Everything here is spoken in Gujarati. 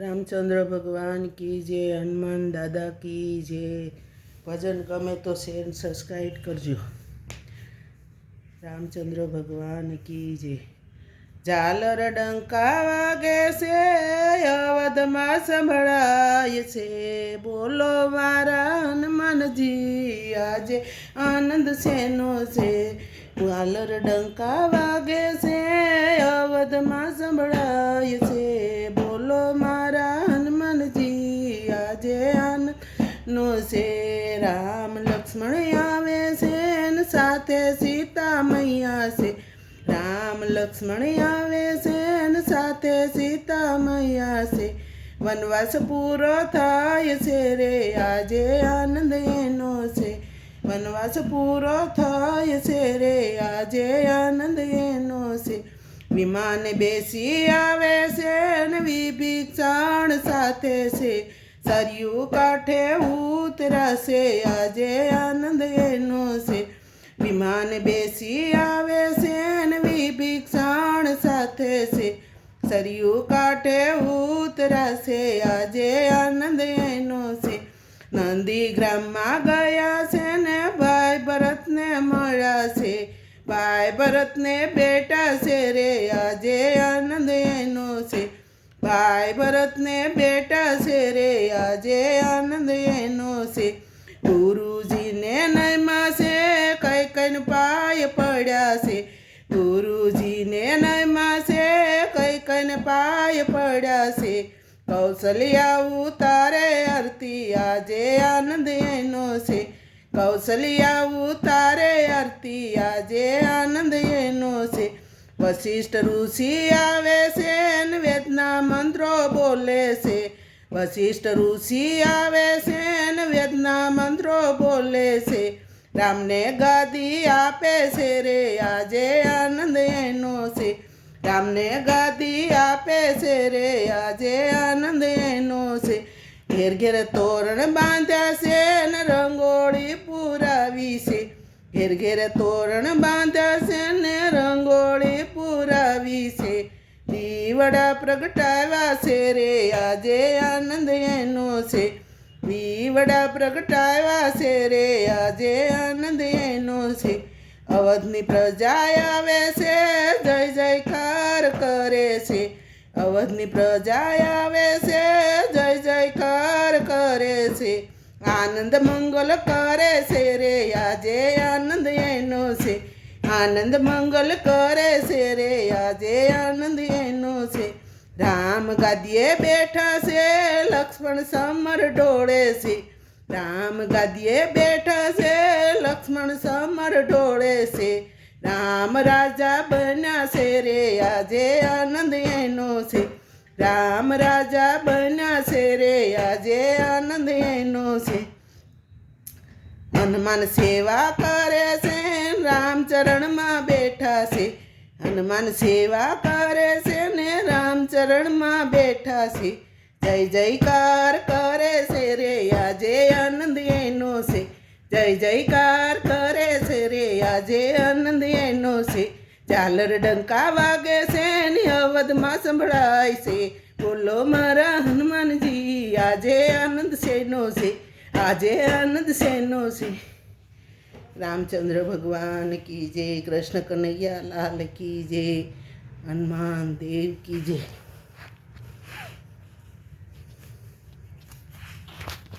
રામચંદ્ર ભગવાન કી જય, હનુમાન દાદા કી જય. ભજન ગમે તો શેર સબસ્ક્રાઈબ કરજો. રામચંદ્ર ભગવાન કી જય. ઝાલર ડંકા વાગે છે અવધમાં સંભળાય છે. બોલો મારા હનુમાનજી, આજે આનંદ શેનો છે? ઝાલર ડંકા વાગે છે અવધમાં સંભળાય છે. છે રામ લક્ષ્મણ આવે છે ને સાથે સીતા મૈયા છે રામ લક્ષ્મણ આવે છે ને સાથે સીતા મૈયા છે વનવાસ પૂરો થાય છે રે, આજે આનંદ એનો છે. વનવાસ પૂરો થાય છે રે, આજે આનંદ એનો છે. વિમાન બેસી આવે છે ને વિભીષણ સાથે છે. સરયુ કાંઠે ઉતરાશે આજે આનંદ એનો છે. વિમાન બેસી આવે છે ને વિભીક્ષણ સાથે છે. સરયુ કાંઠે ઉતરાશે આજે આનંદ એનો છે. નંદી ગ્રામમાં ગયા છે ને ભાઈ ભરતને મળ્યા છે. ભાઈ ભરતને બેટા છે રે. આજે આનંદ એનો છે. ભાઈ ભરતને બેટા છે રે, આજે આનંદ એનો છે. ગુરુજીને નયમાં છે કઈ કઈ પાય પડ્યા છે ગુરુજીને નયમાં છે કઈ કઈ પાય પડ્યા છે કૌશલ્યા ઉતારે આરતી, આજે આનંદ એનો છે. કૌશલ્યા ઉતારે આરતી, આજે આનંદ વશિષ્ઠ ઋષિ આવે છે ને વેદના મંત્રો બોલે છે. વશિષ્ઠ ઋષિ આવે છે ને વેદના મંત્રો બોલે છે. રામને ગાદી આપે છે રે, આજે આનંદ એનો છે. રામને ગાદી આપે છે રે, આજે આનંદ એનો છે. ઘેર ઘેર તોરણ બાંધ્યા છે ને રંગોળી પુરાવી છે. ઘેર ઘેર તોરણ બાંધ્યા દીવડા પ્રગટાવ્યા છે રે, આજે આનંદ એનો છે. દીવડા પ્રગટાવ્યા છે રે, આજે આનંદ એનો છે. અવધની પ્રજા આવે છે, જય જયકાર કરે છે. અવધની પ્રજા આવે છે, જય જયકાર કરે છે. આનંદ મંગલ કરે છે રે, આજે આનંદ એનો છે. આનંદ મંગલ કરે છે રે, આજે આનંદ એનો છે. રામ ગાદીએ બેઠા છે, લક્ષ્મણ સમર ઢોળે છે. રામ ગાદીએ બેઠા છે, લક્ષ્મણ સમર ઢોળે છે. રામ રાજા બન્યા છે રે, આજે આનંદ એનો છે. રામ રાજા બન્યા છે રે, આજે આનંદ એનો છે. હનુમાન સેવા કરે છે. રામચરણમાં બેઠા છે. હનુમાન સેવા કરે છે ને રામચરણમાં બેઠા છે. જય જયકાર કરે છે રે આજે આનંદ એનો છે. જય જયકાર કરે છે રે આજે આનંદ એનો છે. ચાલર ડંકા વાગે છે ને અવધમાં સંભળાય છે. બોલો મારા હનુમાનજી, આજે આનંદ શેનો છે? આજે આનંદ શેનો છે. રામચંદ્ર ભગવાન કી જય, કૃષ્ણ કનૈયા લાલ કી જય, હનુમાન દેવ કી જય.